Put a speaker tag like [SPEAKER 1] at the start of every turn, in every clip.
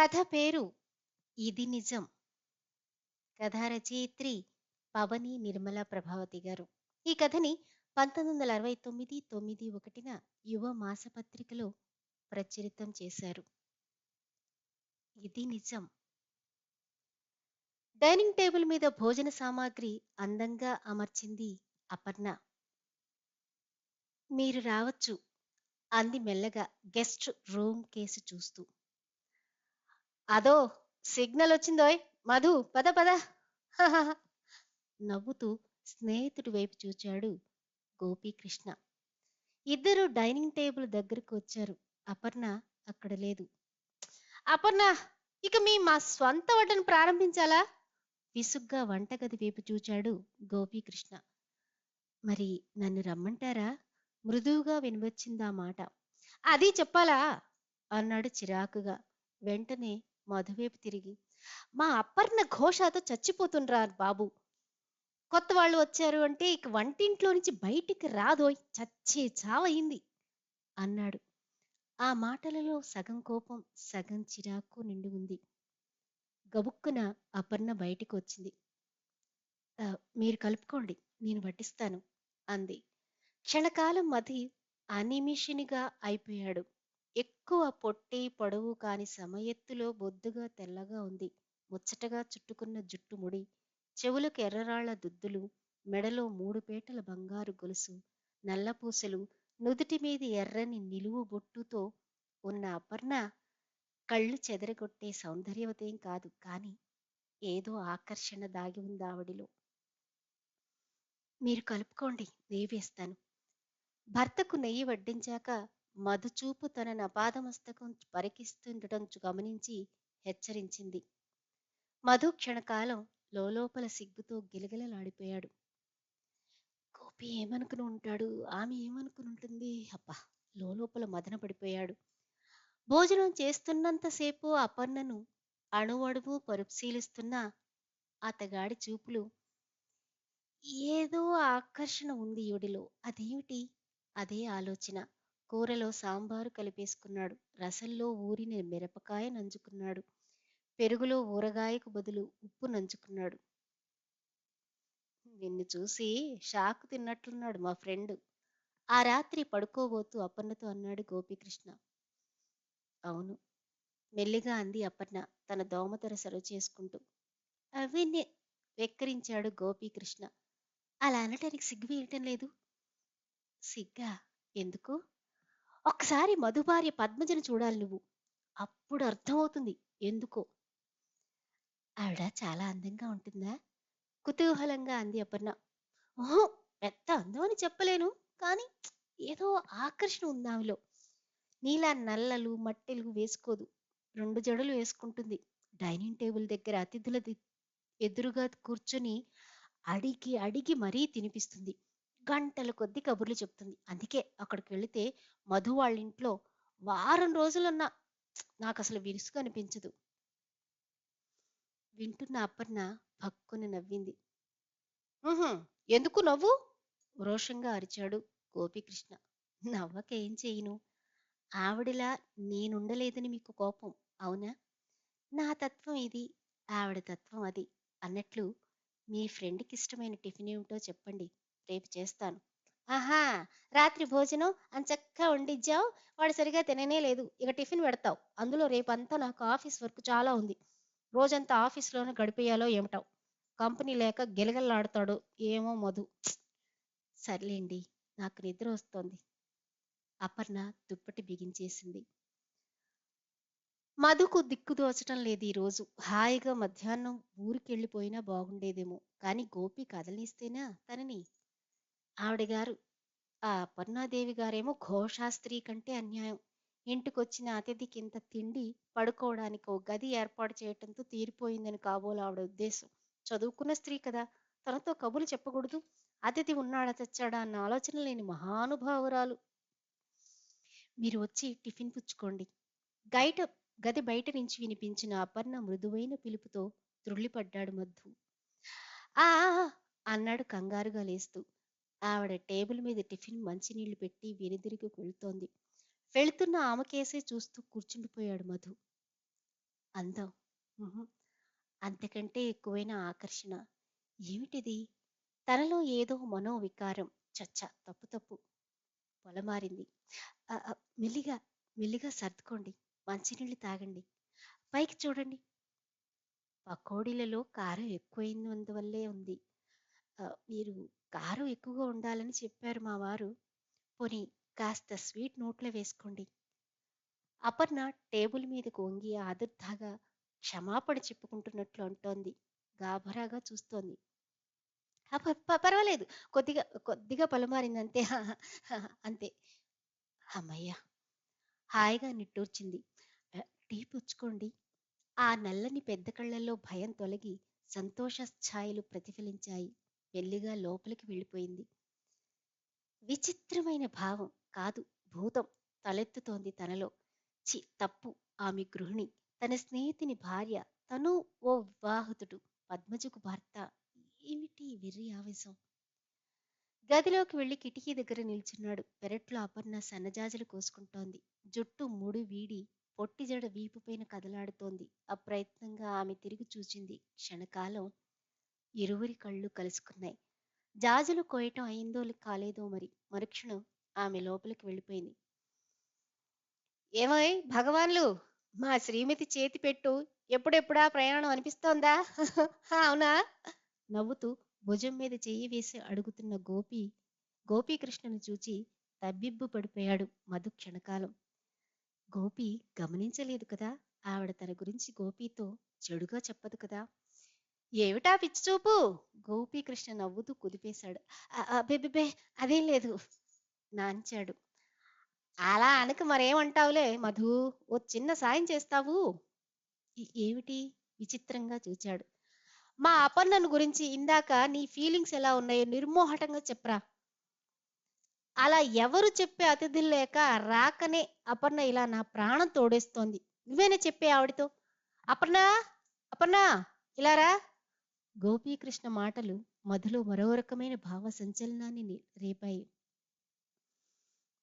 [SPEAKER 1] కథ పేరు ఇది నిజం. కథ రచయిత్రి పవని నిర్మల ప్రభావతి గారు. ఈ కథని పంతొమ్మిది వందల అరవై తొమ్మిది తొమ్మిది ఒకటిన యువ మాసపత్రికలో ప్రచురితం చేశారు. ఇది నిజం. డైనింగ్ టేబుల్ మీద భోజన సామాగ్రి అందంగా అమర్చింది అపర్ణ. మీరు రావచ్చు అంది మెల్లగా గెస్ట్ రూమ్ కేసు చూస్తూ. అదో సిగ్నల్ వచ్చిందోయ్. మధు పద పద. నవ్వుతూ స్నేహితుడి వైపు చూచాడు గోపీకృష్ణ. ఇద్దరు డైనింగ్ టేబుల్ దగ్గరకు వచ్చారు. అపర్ణ అక్కడ లేదు. అపర్ణ ఇక మీ మా స్వంత వంటను ప్రారంభించాలా? విసుగ్గా వంటగది వైపు చూచాడు గోపీకృష్ణ. మరి నన్ను రమ్మంటారా? మృదువుగా వినవచ్చిందా మాట. అది చెప్పాలా? అన్నాడు చిరాకుగా. వెంటనే మధువైపు తిరిగి మా అపర్ణ ఘోషతో చచ్చిపోతుండ్రా బాబు. కొత్త వాళ్ళు వచ్చారు అంటే ఇక వంటింట్లో నుంచి బయటికి రాదోయ్ చచ్చే చావయింది అన్నాడు. ఆ మాటలలో సగం కోపం సగం చిరాకు నిండి ఉంది. గబుక్కున అపర్ణ బయటికి వచ్చింది. మీరు కలుపుకోండి నేను వడ్డిస్తాను అంది. క్షణకాలం మధి అనిమిషినిగా అయిపోయాడు. ఎక్కువ పొట్టి పొడవు కాని సమయెత్తులో బొద్దుగా తెల్లగా ఉంది. ముచ్చటగా చుట్టుకున్న జుట్టు ముడి చెవులకు ఎర్రరాళ్ళ దుద్దులు మెడలో మూడు పేటల బంగారు గొలుసు నల్లపూసలు నుదుటి మీద ఎర్రని నిలువు బొట్టుతో ఉన్న అపర్ణ కళ్ళు చెదరగొట్టే సౌందర్యవతేం కాదు. కాని ఏదో ఆకర్షణ దాగి ఉంది ఆవిడిలో. మీరు కలుపుకోండి నెయ్యి వేస్తాను. భర్తకు నెయ్యి వడ్డించాక మధుచూపు తన నపాదమస్తకం పరికిస్తుండటం గమనించి హెచ్చరించింది. మధు క్షణకాలం లోలోపల సిగ్గుతో గిలగిలలాడిపోయాడు. గోపి ఏమనుకుని ఉంటాడు? ఆమె ఏమనుకుని ఉంటుంది? అబ్బా! లోలోపల మదన పడిపోయాడు. భోజనం చేస్తున్నంతసేపు అపర్ణను అణువడువు పరిశీలిస్తున్న అతగాడి చూపులు. ఏదో ఆకర్షణ ఉంది ఈవిడిలో అదేమిటి? అదే ఆలోచన. కూరలో సాంబారు కలిపేసుకున్నాడు. రసంలో ఊరిన మిరపకాయ నంచుకున్నాడు. పెరుగులో ఊరగాయకు బదులు ఉప్పు నంచుకున్నాడు. నిన్ను చూసి షాక్ తిన్నట్లున్నాడు మా ఫ్రెండ్. ఆ రాత్రి పడుకోబోతూ అపర్ణతో అన్నాడు గోపీకృష్ణ. అవును. మెల్లిగా అంది అపర్ణ తన దోమతర సరు చేసుకుంటూ. అవినే వెక్కిరించాడు గోపీకృష్ణ. అలా అనటానికి సిగ్గు వేయటం లేదు. సిగ్గా? ఎందుకు? ఒకసారి మధుభార్య పద్మజను చూడాలి నువ్వు. అప్పుడు అర్థమవుతుంది ఎందుకో. ఆవిడ చాలా అందంగా ఉంటుందా? కుతూహలంగా అంది అపర్ణ. ఓహో పెద్ద అందం అని చెప్పలేను కానీ ఏదో ఆకర్షణ ఉంది ఆవిలో నీలా నల్లలు మట్టెలు వేసుకోదు. రెండు జడలు వేసుకుంటుంది. డైనింగ్ టేబుల్ దగ్గర అతిథుల ఎదురుగా కూర్చొని అడిగి అడిగి మరీ తినిపిస్తుంది. గంటల కొద్ది కబుర్లు చెప్తుంది. అందుకే అక్కడికి వెళితే మధు వాళ్ళ ఇంట్లో వారం రోజులున్నా నాకు అసలు విరుసుగా అనిపించదు. వింటున్న అపర్ణ భక్కుని నవ్వింది. ఎందుకు నవ్వు? రోషంగా అరిచాడు గోపికృష్ణ. నవ్వకేం చేయను. ఆవిడలా నేనుండలేదని మీకు కోపం అవునా? నా తత్వం ఇది ఆవిడ తత్వం అది అన్నట్లు మీ ఫ్రెండ్కి ఇష్టమైన టిఫిన్ ఏమిటో చెప్పండి. రేపు చేస్తాను. ఆహా రాత్రి భోజనం అంచక్కా వండిచ్చావు. వాడు సరిగా తిననే లేదు. ఇక టిఫిన్ పెడతావు. అందులో రేపంతా నాకు ఆఫీస్ వర్క్ చాలా ఉంది. రోజంతా ఆఫీస్లోనే గడిపేయాలో ఏమిటావు కంపెనీ లేక గెలగల్లాడతాడు. ఏమో మధు. సర్లేండి నాకు నిద్ర వస్తోంది. అపర్ణ దుప్పటి బిగించేసింది. మధుకు దిక్కు దోచటం లేదు ఈ రోజు. హాయిగా మధ్యాహ్నం ఊరికెళ్ళిపోయినా బాగుండేదేమో. కానీ గోపి కదలిస్తేనా తనని ఆవిడ గారు ఆ అపర్ణాదేవి గారేమో ఘోషాస్త్రి కంటే అన్యాయం. ఇంటికొచ్చిన అతిథికి ఇంత తిండి పడుకోవడానికి ఓ గది ఏర్పాటు చేయటంతో తీరిపోయిందని కాబోలు ఆవిడ ఉద్దేశం. చదువుకున్న స్త్రీ కదా తనతో కబులు చెప్పకూడదు. అతిథి ఉన్నాడా తెచ్చాడా అన్న ఆలోచన లేని మహానుభావురాలు. మీరు వచ్చి టిఫిన్ పుచ్చుకోండి. గైట గది బయట నుంచి వినిపించిన అపర్ణ మృదువైన పిలుపుతో త్రుళ్ళిపడ్డాడు మధు. ఆ ఆ, అన్నాడు కంగారుగా లేస్తూ. ఆవిడ టేబుల్ మీద టిఫిన్ మంచినీళ్ళు పెట్టి వెనుదిరిగి వెళుతోంది. వెళుతున్న ఆమెకేసే చూస్తూ కూర్చుండిపోయాడు మధు. అందం. అంతకంటే ఎక్కువైన ఆకర్షణ. ఏమిటిది? తనలో ఏదో మనోవికారం. చచ్చ తప్పు తప్పు. పొలమారింది. మెల్లిగా మెల్లిగా సర్దుకోండి. మంచినీళ్ళు తాగండి. పైకి చూడండి. పకోడీలలో కారం ఎక్కువైనందువల్లే ఉంది. మీరు కారం ఎక్కువగా ఉండాలని చెప్పారు మా వారు. పోనీ కాస్త స్వీట్ నోట్లో వేసుకోండి. అపర్ణ టేబుల్ మీదకు వంగి ఆదుర్దాగా క్షమాపణ చెప్పుకుంటున్నట్లు అంటోంది. గాభరాగా చూస్తోంది. పర్వాలేదు. కొద్దిగా కొద్దిగా పలుమారిందంతే. అంతే అంతే. అమ్మయ్య! హాయిగా నిట్టూర్చింది. టీ పుచ్చుకోండి. ఆ నల్లని పెద్ద కళ్ళల్లో భయం తొలగి సంతోష ఛాయలు ప్రతిఫలించాయి. మెల్లిగా లోపలికి వెళ్ళిపోయింది. విచిత్రమైన భావం కాదు భూతం తలెత్తుతోంది తనలో. చి తప్పు. ఆమె గృహిణి. తన స్నేహితుని భార్య. తను ఓ వివాహితుడు. పద్మజకు భర్త. ఏమిటి వెర్రి ఆవేశం? గదిలోకి వెళ్ళి కిటికీ దగ్గర నిల్చున్నాడు. పెరట్లో అపర్ణ సన్నజాజులు కోసుకుంటోంది. జుట్టు ముడి వీడి పొట్టి జడ వీపుపైన కదలాడుతోంది. అప్రయత్నంగా ఆమె తిరిగి చూచింది. క్షణకాలం ఇరువురి కళ్ళు కలుసుకున్నాయి. జాజులు కోయటం అయిందో కాలేదో మరి. మరుక్షణం ఆమె లోపలికి వెళ్ళిపోయింది. ఏమోయ్ భగవాన్లు మా శ్రీమతి చేతి పెట్టు. ఎప్పుడెప్పుడా ప్రయాణం అనిపిస్తోందా? అవునా? నవ్వుతూ భుజం మీద చెయ్యి వేసి అడుగుతున్న గోపి గోపీకృష్ణను చూచి తబ్బిబ్బు పడిపోయాడు మధు క్షణకాలం. గోపి గమనించలేదు కదా? ఆవిడ తన గురించి గోపితో చెడుగా చెప్పదు కదా? ఏమిటా పిచ్చి చూపు? గోపీకృష్ణ నవ్వుతూ కుదిపేశాడు. "అ- అదేం లేదు నాంచాడు అలా అనక మరేమంటావులే మధు ఓ చిన్న సాయం చేస్తావు. ఏమిటి? విచిత్రంగా చూచాడు. మా అపర్ణను గురించి ఇందాక నీ ఫీలింగ్స్ ఎలా ఉన్నాయో నిర్మోహటంగా చెప్పరా. అలా ఎవరు చెప్పే అతిథులు లేక రాకనే అపర్ణ ఇలా నా ప్రాణం తోడేస్తోంది. నువ్వేనా చెప్పే ఆవిడతో? అపర్ణ అపర్ణ ఇలా రా. గోపీకృష్ణ మాటలు మధులో మరో రకమైన భావ సంచలనాన్ని రేపాయి.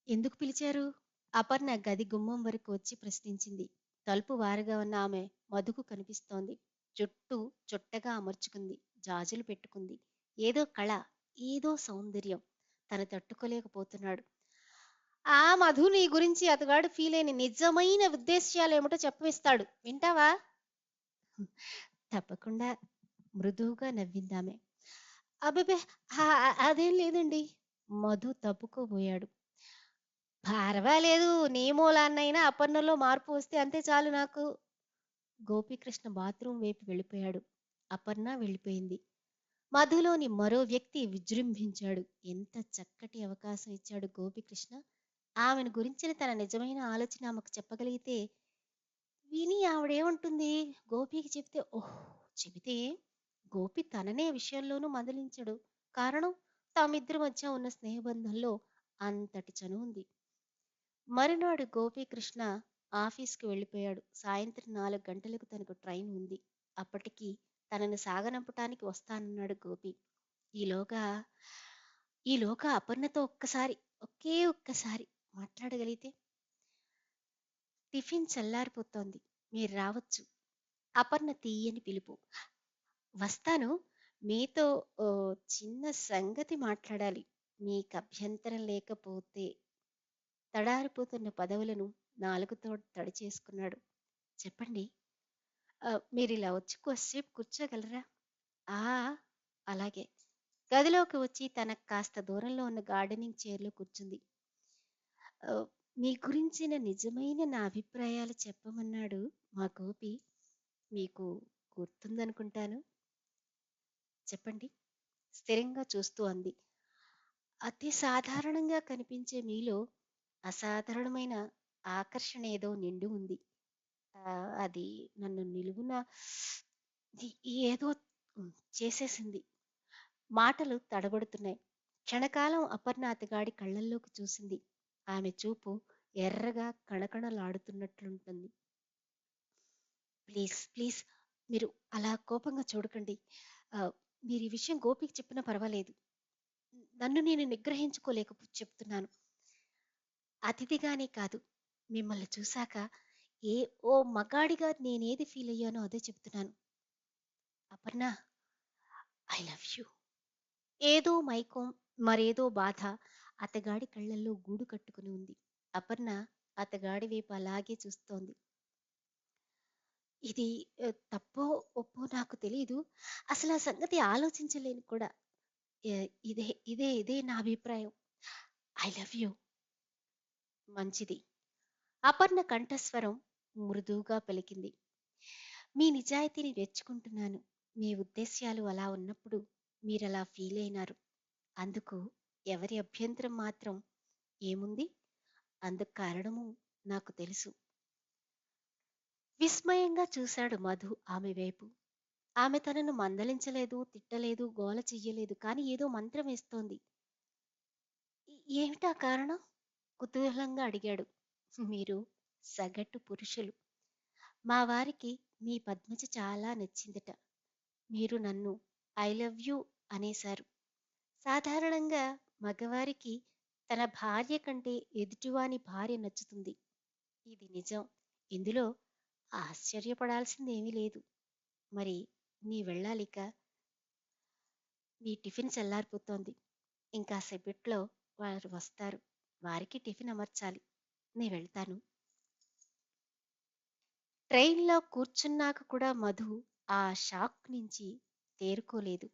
[SPEAKER 1] ఎందుకు పిలిచారు? అపర్ణ గది గుమ్మం వరకు వచ్చి ప్రశ్నించింది. తలుపు వారగా ఉన్న ఆమె మధుకు కనిపిస్తోంది. జుట్టు చుట్టగా అమర్చుకుంది. జాజులు పెట్టుకుంది. ఏదో కళ ఏదో సౌందర్యం. తను తట్టుకోలేకపోతున్నాడు. ఆ మధు నీ గురించి అతగాడు ఫీల్ అయిన నిజమైన ఉద్దేశ్యాలు ఏమిటో చెప్పవిస్తాడు. వింటావా? తప్పకుండా. మృదువుగా నవ్విందామె. అబ్బే అదేం లేదండి. మధు తప్పుకోబోయాడు. పర్వాలేదు నీ మూలాన్నైనా అపర్ణలో మార్పు వస్తే అంతే చాలు నాకు. గోపీకృష్ణ బాత్రూం వైపు వెళ్ళిపోయాడు. అపర్ణ వెళ్ళిపోయింది. మధులోని మరో వ్యక్తి విజృంభించాడు. ఎంత చక్కటి అవకాశం ఇచ్చాడు గోపీకృష్ణ. ఆమెను గురించిన తన నిజమైన ఆలోచన ఆమెకు చెప్పగలిగితే విని ఆవిడేమంటుంది? గోపికి చెప్తే ఓహ్! చెబితే గోపి తననే విషయంలోనూ మందలించడు. కారణం తామిద్దరి మధ్య ఉన్న స్నేహబంధంలో అంతటి చను ఉంది. మరునాడు గోపీకృష్ణ ఆఫీస్కి వెళ్ళిపోయాడు. సాయంత్రం నాలుగు గంటలకు తనకు ట్రైన్ ఉంది. అప్పటికి తనను సాగనంపటానికి వస్తానన్నాడు గోపి. ఈలోగా ఈలోగా అపర్ణతో ఒక్కసారి ఒకే ఒక్కసారి మాట్లాడగలిగితే? టిఫిన్ చల్లారిపోతోంది. మీరు రావచ్చు. అపర్ణ తీయని పిలుపు. వస్తాను. మీతో ఓ చిన్న సంగతి మాట్లాడాలి. మీకు అభ్యంతరం లేకపోతే. తడారిపోతున్న పదవులను నాలుగుతో తడి చేసుకున్నాడు. చెప్పండి. మీరు ఇలా వచ్చి కొద్దిసేపు కూర్చోగలరా? ఆ అలాగే. గదిలోకి వచ్చి తనకు కాస్త దూరంలో ఉన్న గార్డెనింగ్ చైర్లో కూర్చుంది. మీ గురించిన నిజమైన నా అభిప్రాయాలు చెప్పమన్నాడు మా గోపి. మీకు గుర్తుందనుకుంటాను. చెప్పండి. స్థిరంగా చూస్తూ అంది. అతి సాధారణంగా కనిపించే మీలో అసాధారణమైన ఆకర్షణ ఏదో నిండి ఉంది. అది నన్ను నిలువున ఏదో చేసేసింది. మాటలు తడబడుతున్నాయి. క్షణకాలం అపర్ణ అతగాడి కళ్ళల్లోకి చూసింది. ఆమె చూపు ఎర్రగా కణకణలాడుతున్నట్లుంటుంది. ప్లీజ్ ప్లీజ్ మీరు అలా కోపంగా చూడకండి. మీరు ఈ విషయం గోపికి చెప్పినా పర్వాలేదు. నన్ను నేను నిగ్రహించుకోలేక చెప్తున్నాను. అతిథిగానే కాదు మిమ్మల్ని చూశాక ఏ ఓ మగాడిగా నేనేది ఫీల్ అయ్యానో అదే చెప్తున్నాను. Aparna I love you. ఏదో మైకం మరేదో బాధ అతగాడి కళ్ళల్లో గూడు కట్టుకుని ఉంది. అపర్ణ అతగాడి వైపు అలాగే చూస్తోంది. ఇది తప్పో ఒప్పో నాకు తెలియదు అసలు ఆ సంగతి ఆలోచించలేను కూడా. ఇదే ఇదే ఇదే నా అభిప్రాయం. I love you. మంచిది. అపర్ణ కంఠస్వరం మృదువుగా పలికింది. మీ నిజాయితీని మెచ్చుకుంటున్నాను. మీ ఉద్దేశ్యాలు అలా ఉన్నప్పుడు మీరలా ఫీల్ అయినారు. అందుకు ఎవరి అభ్యంతరం మాత్రం ఏముంది? అందుకు కారణము నాకు తెలుసు. విస్మయంగా చూశాడు మధు ఆమె వైపు. ఆమె తనను మందలించలేదు తిట్టలేదు గోల చెయ్యలేదు కానీ ఏదో మంత్రం వేస్తోంది. ఏమిటా కారణం? కుతూహలంగా అడిగాడు. మీరు సగటు పురుషులు. మా వారికి మీ పద్మజ చాలా నచ్చిందట. మీరు నన్ను ఐ లవ్ యూ అనేశారు. సాధారణంగా మగవారికి తన భార్య కంటే ఎదుటివాని భార్య నచ్చుతుంది. ఇది నిజం. ఇందులో ఆశ్చర్యపడాల్సిందేమీ లేదు. మరి నీ వెళ్ళాలిక? నీ టిఫిన్ చల్లారిపోతోంది. ఇంకా సెబిట్లో వారు వస్తారు. వారికి టిఫిన్ అమర్చాలి. నేను వెళ్తాను. ట్రైన్లో కూర్చున్నాక కూడా మధు ఆ షాక్ నుంచి తేరుకోలేదు.